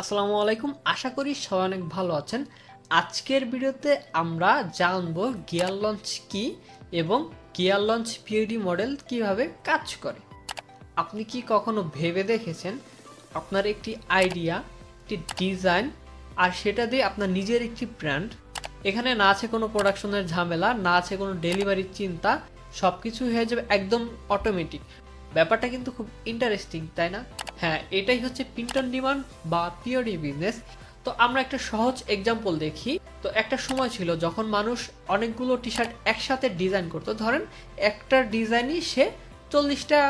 আসসালামু আলাইকুম। আশা করি সবাই অনেক ভালো আছেন। আজকের ভিডিওতে আমরা জানব গিয়ার লঞ্চ কি এবং গিয়ার লঞ্চ পিওডি মডেল কীভাবে কাজ করে। আপনি কি কখনো ভেবে দেখেছেন? আপনার একটি আইডিয়া, একটি ডিজাইন, আর সেটা দিয়ে আপনার নিজের একটি ব্র্যান্ড। এখানে না আছে কোনো প্রোডাকশনের ঝামেলা, না আছে কোনো ডেলিভারির চিন্তা সব কিছু হয়ে যাবে একদম অটোমেটিক। ব্যাপারটা কিন্তু খুব ইন্টারেস্টিং, তাই না? হ্যাঁ এটাই হচ্ছে পিন্টন ডিমান্ড বা পিওরি বিজনেস তো আমরা একটা সহজ এক্সাম্পল দেখি। তো একটা সময় ছিল যখন মানুষ অনেকগুলো টি শার্ট একসাথে ডিজাইন করতো। ধরেন, একটা ডিজাইনই সে চল্লিশটা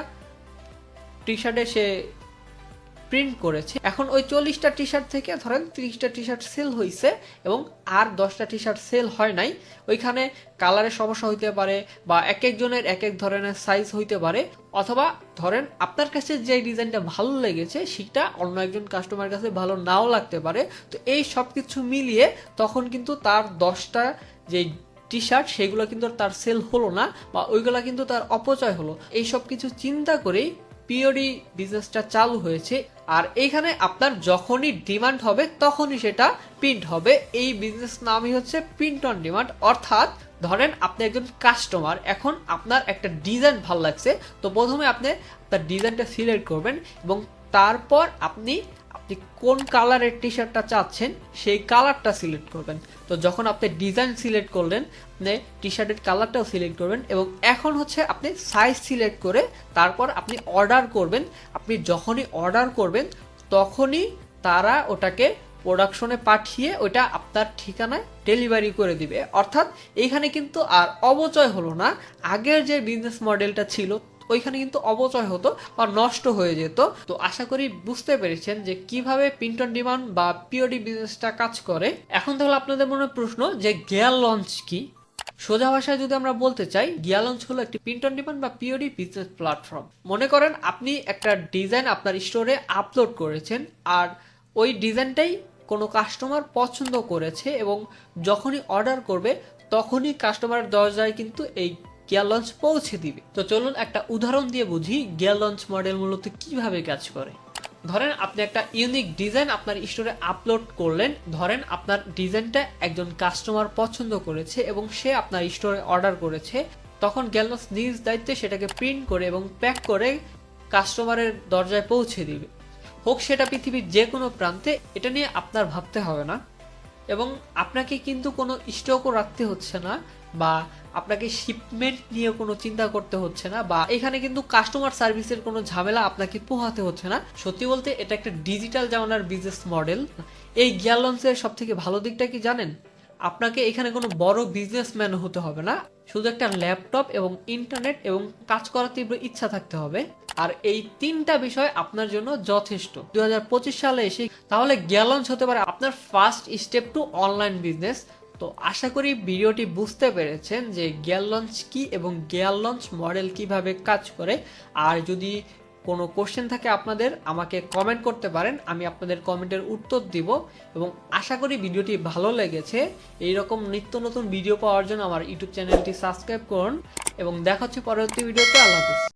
টি শার্টে সে প্রিন্ট করেছে। এখন ওই চল্লিশটা টি শার্ট থেকে ধরেন তিরিশটা টি শার্ট সেল হয়েছে এবং আর দশটা টি শার্ট সেল হয় নাই। ওইখানে কালারের সমস্যা হইতে পারে বা এক একজনের এক এক ধরনের সাইজ হইতে পারে। অথবা ধরেন আপনার কাছে যে ডিজাইনটা ভালো লেগেছে, সেটা অন্য একজন কাস্টমার কাছে ভালো নাও লাগতে পারে। তো এই সব কিছু মিলিয়ে তখন কিন্তু তার দশটা যে টি শার্ট সেগুলো কিন্তু তার সেল হলো না বা ওইগুলো কিন্তু তার অপচয় হলো। এই সব কিছু চিন্তা করেই পিওডি বিজনেসটা চালু হয়েছে, আর এখানে আপনার যখনই ডিমান্ড হবে, তখনই সেটা প্রিন্ট হবে। এই বিজনেস নামই হচ্ছে প্রিন্ট অন ডিমান্ড অর্থাৎ ধরেন আপনি একজন কাস্টমার এখন আপনার একটা ডিজাইন ভালো লাগছে, তো প্রথমে আপনি তার ডিজাইনটা সিলেক্ট করবেন এবং তারপর আপনি আপনি কোন কালারের টি শার্টটা চাচ্ছেন, সেই কালারটা সিলেক্ট করবেন। তো যখন আপনি ডিজাইন সিলেক্ট করলেন, আপনি টি শার্টের কালারটাও সিলেক্ট করবেন এবং এখন হচ্ছে আপনি সাইজ সিলেক্ট করে তারপর আপনি অর্ডার করবেন। আপনি যখনই অর্ডার করবেন, তখনই তারা ওটাকে প্রোডাকশনে পাঠিয়ে ওটা আপনার ঠিকানায় ডেলিভারি করে দিবে। অর্থাৎ এখানে কিন্তু আর অবচয় হলো না। আগের যে বিজনেস মডেলটা ছিল ওইখানে কিন্তু অবচয় হতো বা নষ্ট হয়ে যেত। তো আশা করি বুঝতে পেরেছেন যে কীভাবে পিন্টন ডিমান্ড বা পিওডি বিজনেসটা কাজ করে। এখন তাহলে আপনাদের মনে প্রশ্ন যে গিয়ার লঞ্চ কি? সোজা ভাষায় যদি আমরা বলতে চাই গিয়ার লঞ্চ হলো একটি পিন্টন ডিমান্ড বা পিওডি বিজনেস প্ল্যাটফর্ম মনে করেন আপনি একটা ডিজাইন আপনার স্টোরে আপলোড করেছেন আর ওই ডিজাইনটাই কোনো কাস্টমার পছন্দ করেছে এবং যখনই অর্ডার করবে, তখনই কাস্টমারের দরজায় কিন্তু এই গিয়ার লঞ্চ পৌঁছে দিবে। তো চলুন একটা উদাহরণ দিয়ে বুঝি গিয়ার লঞ্চ মডেল মূলত কীভাবে কাজ করে। ধরেন আপনি একটা ইউনিক ডিজাইন আপনার স্টোরে আপলোড করলেন, ধরেন আপনার ডিজাইনটা একজন কাস্টমার পছন্দ করেছে এবং সে আপনার স্টোরে অর্ডার করেছে, তখন গ্যালনস নিজ দায়িত্বে সেটাকে প্রিন্ট করে এবং প্যাক করে কাস্টমারের দরজায় পৌঁছে দিবে। হোক সেটা পৃথিবীর যে কোনো প্রান্তে, এটা নিয়ে আপনার ভাবতে হবে না। এবং আপনাকে কিন্তু কোনো স্টকও রাখতে হচ্ছে না বা আপনাকে শিপমেন্ট নিয়ে কোনো চিন্তা করতে হচ্ছে না বা এখানে কিন্তু কাস্টমার সার্ভিসের কোনো ঝামেলা আপনাকে পোহাতে হচ্ছে না। সত্যি বলতে এটা একটা ডিজিটাল জামানার বিজনেস মডেল এই গিয়ার লঞ্চের সব থেকে ভালো দিকটা কি জানেন? আপনাকে এখানে কোনো বড় বিজনেসম্যান হতে হবে না। শুধু একটা ল্যাপটপ এবং ইন্টারনেট এবং কাজ করার তীব্র ইচ্ছা থাকতে হবে। আর এই তিনটা বিষয় আপনার জন্য যথেষ্ট। দু হাজার পঁচিশ সালে এসে তাহলে গিয়ার লঞ্চ হতে পারে আপনার first step to online business তো আশা করি ভিডিওটি বুঝতে পেরেছেন যে গিয়ার লঞ্চ কী এবং গিয়ার লঞ্চ মডেল কীভাবে কাজ করে। আর যদি কোনো কোশ্চেন থাকে আপনাদের, আমাকে কমেন্ট করতে পারেন, আমি আপনাদের কমেন্টের উত্তর দিব এবং আশা করি ভিডিওটি ভালো লেগেছে। এই রকম নিত্য নতুন ভিডিও পাওয়ার জন্য আমার ইউটিউব চ্যানেলটি সাবস্ক্রাইব করুন এবং দেখা হচ্ছে পরবর্তী ভিডিওতে আল্লাহ